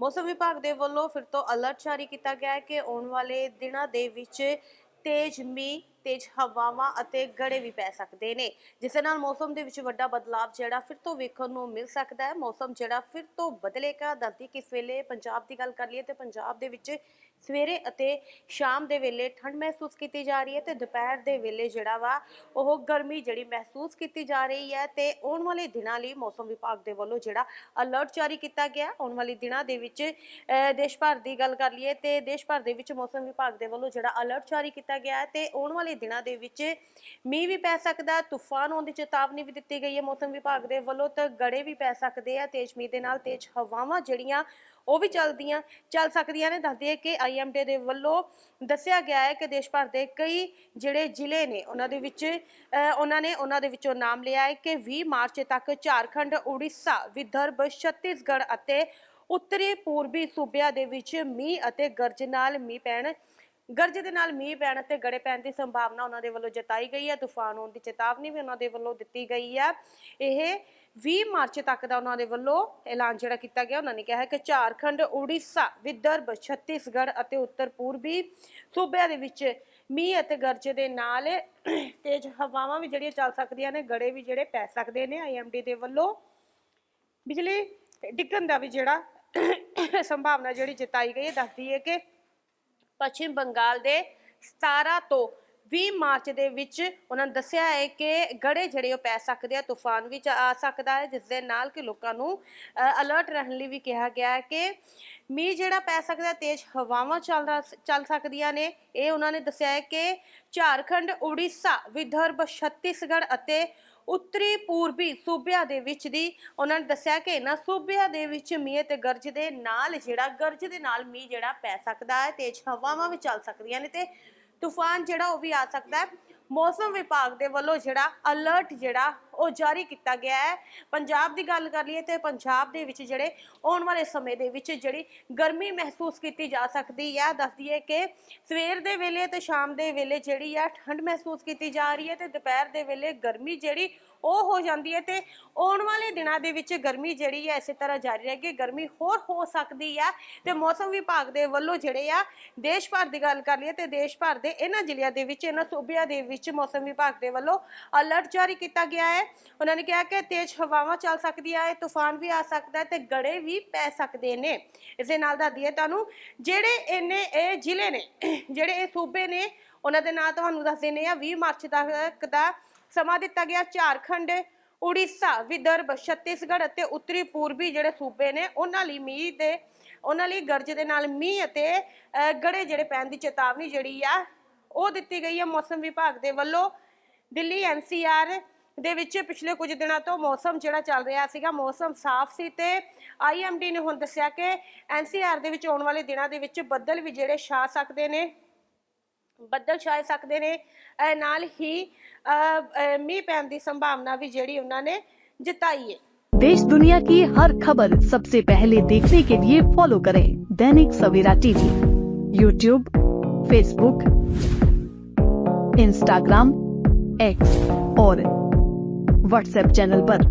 ਮੌਸਮ ਵਿਭਾਗ ਦੇ ਵੱਲੋਂ ਫਿਰ ਤੋਂ ਅਲਰਟ ਜਾਰੀ ਕੀਤਾ ਗਿਆ ਹੈ ਕਿ ਆਉਣ ਵਾਲੇ ਦਿਨਾਂ ਦੇ ਵਿੱਚ ਤੇਜ਼ ਮੀਂਹ ਤੇਜ਼ ਹਵਾਵਾਂ ਅਤੇ ਗੜੇ ਵੀ ਪੈ ਸਕਦੇ ਨੇ। ਜਿਸ ਨਾਲ ਮੌਸਮ ਦੇ ਵਿੱਚ ਵੱਡਾ ਬਦਲਾਅ ਜਿਹੜਾ ਫਿਰ ਤੋਂ ਵੇਖਣ ਨੂੰ ਮਿਲ ਸਕਦਾ ਹੈ। ਮੌਸਮ ਜਿਹੜਾ ਫਿਰ ਤੋਂ ਬਦਲੇਗਾ। ਦੱਸਦੀ ਕਿਸ ਵੇਲੇ ਪੰਜਾਬ ਦੀ ਗੱਲ ਕਰ ਲਈਏ ਤੇ ਪੰਜਾਬ ਦੇ ਵਿੱਚ ਸਵੇਰੇ ਅਤੇ ਸ਼ਾਮ ਦੇ ਵੇਲੇ ਠੰਡ ਮਹਿਸੂਸ ਕੀਤੀ ਜਾ ਰਹੀ ਹੈ ਤੇ ਦੁਪਹਿਰ ਦੇ ਵੇਲੇ ਜਿਹੜਾ ਵਾ, ਉਹ ਗਰਮੀ ਜਿਹੜੀ ਮਹਿਸੂਸ ਕੀਤੀ ਜਾ ਰਹੀ ਹੈ ਤੇ ਆਉਣ ਵਾਲੇ ਦਿਨਾਂ ਲਈ ਮੌਸਮ ਵਿਭਾਗ ਦੇ ਵੱਲੋਂ ਜਿਹੜਾ ਅਲਰਟ ਜਾਰੀ ਕੀਤਾ ਗਿਆ। ਆਉਣ ਵਾਲੇ ਦਿਨਾਂ ਦੇ ਵਿੱਚ ਦੇਸ਼ ਭਰ ਦੀ ਗੱਲ ਕਰ ਲਈਏ ਤੇ ਦੇਸ਼ ਭਰ ਦੇ ਵਿੱਚ ਮੌਸਮ ਵਿਭਾਗ ਦੇ ਵੱਲੋਂ ਜਿਹੜਾ ਅਲਰਟ ਜਾਰੀ ਕੀਤਾ ਗਿਆ ਹੈ ਤੇ ਆਉਣ ਵਾਲੇ ਦਿਨਾਂ ਦੇ ਵਿੱਚ ਮੀਂਹ ਵੀ ਪੈ ਸਕਦਾ, ਤੂਫਾਨ ਆਉਣ ਦੀ ਚੇਤਾਵਨੀ ਵੀ ਦਿੱਤੀ ਗਈ ਹੈ। ਮੌਸਮ ਵਿਭਾਗ ਦੇ ਵੱਲੋਂ ਤੇ ਗੜੇ ਵੀ ਪੈ ਸਕਦੇ ਆ, ਤੇਜ਼ ਮੀਂਹ ਦੇ ਨਾਲ ਤੇਜ਼ ਹਵਾਵਾਂ ਜਿਹੜੀਆਂ ਉਹ ਵੀ ਚੱਲਦੀਆਂ, ਚੱਲ ਸਕਦੀਆਂ ਨੇ। ਦੱਸਦੀ ਹੈ ਕਿ ਆਈਐਮਡੀ ਦੇ ਵੱਲੋਂ ਦੱਸਿਆ ਗਿਆ ਹੈ ਕਿ ਦੇਸ਼ ਭਰ ਦੇ ਕਈ ਜਿਹੜੇ ਜ਼ਿਲ੍ਹੇ ਨੇ, ਉਹਨਾਂ ਦੇ ਵਿੱਚ ਉਹਨਾਂ ਨੇ ਉਹਨਾਂ ਦੇ ਵਿੱਚੋਂ ਨਾਮ ਲਿਆ ਹੈ ਕਿ 20 ਮਾਰਚ ਤੱਕ ਝਾਰਖੰਡ, ਉੜੀਸਾ, ਵਿਦਰਭ, ਛੱਤੀਸਗੜ੍ਹ ਅਤੇ ਉੱਤਰੀ ਪੂਰਬੀ ਸੂਬਿਆਂ ਦੇ ਵਿੱਚ ਮੀਂਹ ਅਤੇ ਗਰਜ ਨਾਲ ਮੀਂਹ ਪੈਣ ਗਰਜ ਦੇ ਨਾਲ ਮੀਂਹ ਪੈਣ ਅਤੇ ਗੜੇ ਪੈਣ ਦੀ ਸੰਭਾਵਨਾ ਉਹਨਾਂ ਦੇ ਵੱਲੋਂ ਜਤਾਈ ਗਈ ਹੈ। ਤੂਫਾਨ ਹੋਣ ਦੀ ਚੇਤਾਵਨੀ ਵੀ ਉਹਨਾਂ ਦੇ ਵੱਲੋਂ ਦਿੱਤੀ ਗਈ ਹੈ। ਇਹ 20 ਮਾਰਚ ਤੱਕ ਦਾ ਉਹਨਾਂ ਦੇ ਵੱਲੋਂ ਐਲਾਨ ਜਿਹੜਾ ਕੀਤਾ ਗਿਆ, ਉਹਨਾਂ ਨੇ ਕਿਹਾ ਹੈ ਕਿ ਝਾਰਖੰਡ, ਉੜੀਸਾ, ਵਿਦਰਭ, ਛੱਤੀਸਗੜ੍ਹ ਅਤੇ ਉੱਤਰ ਪੂਰਬੀ ਸੂਬਿਆਂ ਦੇ ਵਿੱਚ ਮੀਂਹ ਅਤੇ ਗਰਜ ਦੇ ਨਾਲ ਤੇਜ਼ ਹਵਾਵਾਂ ਵੀ ਜਿਹੜੀਆਂ ਚੱਲ ਸਕਦੀਆਂ ਨੇ, ਗੜੇ ਵੀ ਜਿਹੜੇ ਪੈ ਸਕਦੇ ਨੇ ਆਈਐਮਡੀ ਦੇ ਵੱਲੋਂ। ਬਿਜਲੀ ਡਿੱਗਣ ਦਾ ਵੀ ਜਿਹੜਾ ਸੰਭਾਵਨਾ ਜਿਹੜੀ ਜਤਾਈ ਗਈ ਹੈ, ਦੱਸਦੀ ਹੈ ਕਿ ਪੱਛਮ ਬੰਗਾਲ ਦੇ 17 ਤੋਂ 20 ਮਾਰਚ ਦੇ ਵਿੱਚ ਉਹਨਾਂ ਨੇ ਦੱਸਿਆ ਹੈ ਕਿ ਗੜੇ ਜਿਹੜੇ ਉਹ ਪੈ ਸਕਦੇ ਆ ਤੂਫਾਨ ਵੀ ਆ ਸਕਦਾ ਹੈ ਜਿਸ ਦੇ ਨਾਲ ਕਿ ਲੋਕਾਂ ਨੂੰ ਅਲਰਟ ਰਹਿਣ ਲਈ ਵੀ ਕਿਹਾ ਗਿਆ ਹੈ ਕਿ ਮੀਂਹ ਜਿਹੜਾ ਪੈ ਸਕਦਾ ਹੈ, ਤੇਜ਼ ਹਵਾਵਾਂ ਚੱਲ ਚੱਲ ਸਕਦੀਆਂ ਨੇ। ਇਹ ਉਹਨਾਂ ਨੇ ਦੱਸਿਆ ਹੈ ਕਿ ਝਾਰਖੰਡ ਉੜੀਸਾ ਵਿਦਰਭ ਛੱਤੀਸਗੜ੍ਹ ਅਤੇ ਉੱਤਰੀ ਪੂਰਬੀ ਸੂਬਿਆਂ ਦੇ ਵਿੱਚ ਦੀ ਉਹਨਾਂ ਨੇ ਦੱਸਿਆ ਕਿ ਇਹਨਾਂ ਸੂਬਿਆਂ ਦੇ ਵਿੱਚ ਮੀਂਹ ਤੇ ਗਰਜ ਦੇ ਨਾਲ ਜਿਹੜਾ, ਗਰਜ ਦੇ ਨਾਲ ਮੀਂਹ ਜਿਹੜਾ ਪੈ ਸਕਦਾ ਹੈ ਤੇਜ਼ ਹਵਾਵਾਂ ਵੀ ਚੱਲ ਸਕਦੀਆਂ ਨੇ ਤੇ ਤੂਫਾਨ ਜਿਹੜਾ ਉਹ ਵੀ ਆ ਸਕਦਾ ਹੈ। ਮੌਸਮ ਵਿਭਾਗ ਦੇ ਵੱਲੋਂ ਜਿਹੜਾ ਅਲਰਟ ਜਿਹੜਾ ਉਹ ਜਾਰੀ ਕੀਤਾ ਗਿਆ ਹੈ। ਪੰਜਾਬ ਦੀ ਗੱਲ ਕਰ ਲਈਏ ਤੇ ਪੰਜਾਬ ਦੇ ਵਿੱਚ ਜਿਹੜੇ ਆਉਣ ਵਾਲੇ ਸਮੇਂ ਦੇ ਵਿੱਚ ਜਿਹੜੀ ਗਰਮੀ ਮਹਿਸੂਸ ਕੀਤੀ ਜਾ ਸਕਦੀ ਹੈ। ਦੱਸਦੀ ਹੈ ਕਿ ਸਵੇਰ ਦੇ ਵੇਲੇ ਤੇ ਸ਼ਾਮ ਦੇ ਵੇਲੇ ਜਿਹੜੀ ਆ ਠੰਡ ਮਹਿਸੂਸ ਕੀਤੀ ਜਾ ਰਹੀ ਹੈ ਤੇ ਦੁਪਹਿਰ ਦੇ ਵੇਲੇ ਗਰਮੀ ਜਿਹੜੀ ਉਹ ਹੋ ਜਾਂਦੀ ਹੈ ਤੇ ਆਉਣ ਵਾਲੇ ਦਿਨਾਂ ਦੇ ਵਿੱਚ ਗਰਮੀ ਜਿਹੜੀ ਹੈ ਇਸੇ ਤਰ੍ਹਾਂ ਜਾਰੀ ਰਹੇਗੀ। ਗਰਮੀ ਹੋਰ ਹੋ ਸਕਦੀ ਹੈ ਤੇ ਮੌਸਮ ਵਿਭਾਗ ਦੇ ਵੱਲੋਂ ਜਿਹੜੇ ਆ ਦੇਸ਼ ਭਰ ਦੀ ਗੱਲ ਕਰ ਲਈਏ ਤੇ ਦੇਸ਼ ਭਰ ਦੇ ਇਹਨਾਂ ਜ਼ਿਲ੍ਹਿਆਂ ਦੇ ਵਿੱਚ, ਇਹਨਾਂ ਸੂਬਿਆਂ ਦੇ ਵਿੱਚ ਮੌਸਮ ਵਿਭਾਗ ਦੇ ਵੱਲੋਂ ਅਲਰਟ ਜਾਰੀ ਕੀਤਾ ਗਿਆ ਹੈ। ਉਹਨਾਂ ਨੇ ਕਿਹਾ ਕਿ ਤੇਜ਼ ਹਵਾਵਾਂ ਚੱਲ ਸਕਦੀਆਂ ਹੈ, ਤੂਫਾਨ ਵੀ ਆ ਸਕਦਾ ਹੈ ਤੇ ਗੜੇ ਵੀ ਪੈ ਸਕਦੇ ਨੇ। ਇਸ ਦੇ ਨਾਲ ਦੱਸ ਦਈਏ ਤੁਹਾਨੂੰ, ਜਿਹੜੇ ਇਹਨੇ ਇਹ ਜ਼ਿਲ੍ਹੇ ਨੇ, ਜਿਹੜੇ ਇਹ ਸੂਬੇ ਨੇ, ਉਹਨਾਂ ਦੇ ਨਾਂ ਤੁਹਾਨੂੰ ਦੱਸ ਦਿੰਦੇ ਆ 20 ਮਾਰਚ ਤੱਕ ਦਾ ਸਮਾਂ ਦਿੱਤਾ ਗਿਆ ਝਾਰਖੰਡ, ਉੜੀਸਾ, ਵਿਦਰਭ, ਛੱਤੀਸਗੜ੍ਹ ਅਤੇ ਉੱਤਰੀ ਪੂਰਬੀ ਜਿਹੜੇ ਸੂਬੇ ਨੇ, ਉਹਨਾਂ ਲਈ ਮੀਂਹ ਦੇ, ਉਹਨਾਂ ਲਈ ਗਰਜ ਦੇ ਨਾਲ ਮੀਂਹ ਅਤੇ ਗੜੇ ਜਿਹੜੇ ਪੈਣ ਦੀ ਚੇਤਾਵਨੀ ਜਿਹੜੀ ਆ, ਉਹ ਦਿੱਤੀ ਗਈ ਹੈ ਮੌਸਮ ਵਿਭਾਗ ਦੇ ਵੱਲੋਂ। ਦਿੱਲੀ ਐਨਸੀਆਰ ਦੇ ਵਿੱਚ ਪਿਛਲੇ ਕੁਝ ਦਿਨਾਂ ਤੋਂ ਮੌਸਮ ਜਿਹੜਾ ਚੱਲ ਰਿਹਾ ਸੀਗਾ, ਮੌਸਮ ਸਾਫ਼ ਸੀ ਤੇ ਆਈਐਮਡੀ ਨੇ ਹੁਣ ਦੱਸਿਆ ਕਿ ਐਨਸੀਆਰ ਦੇ ਵਿੱਚ ਆਉਣ ਵਾਲੇ ਦਿਨਾਂ ਦੇ ਵਿੱਚ ਬੱਦਲ ਵੀ ਜਿਹੜੇ ਛਾ ਸਕਦੇ ਨੇ। ਬੱਦਲ ਛਾਏ ਸਕਦੇ ਨੇ ਅਹ ਨਾਲ ਹੀ ਅਹ, ਅਹ, ਮੀਂਹ ਪੈਣ ਦੀ ਸੰਭਾਵਨਾ ਵੀ ਜਿਹੜੀ ਉਹਨਾਂ ਨੇ ਜਤਾਈ ਹੈ देश दुनिया की हर खबर सबसे पहले देखने के लिए फॉलो करें Dainik Savera TV YouTube Facebook Instagram X और व्हाट्सएप चैनल पर।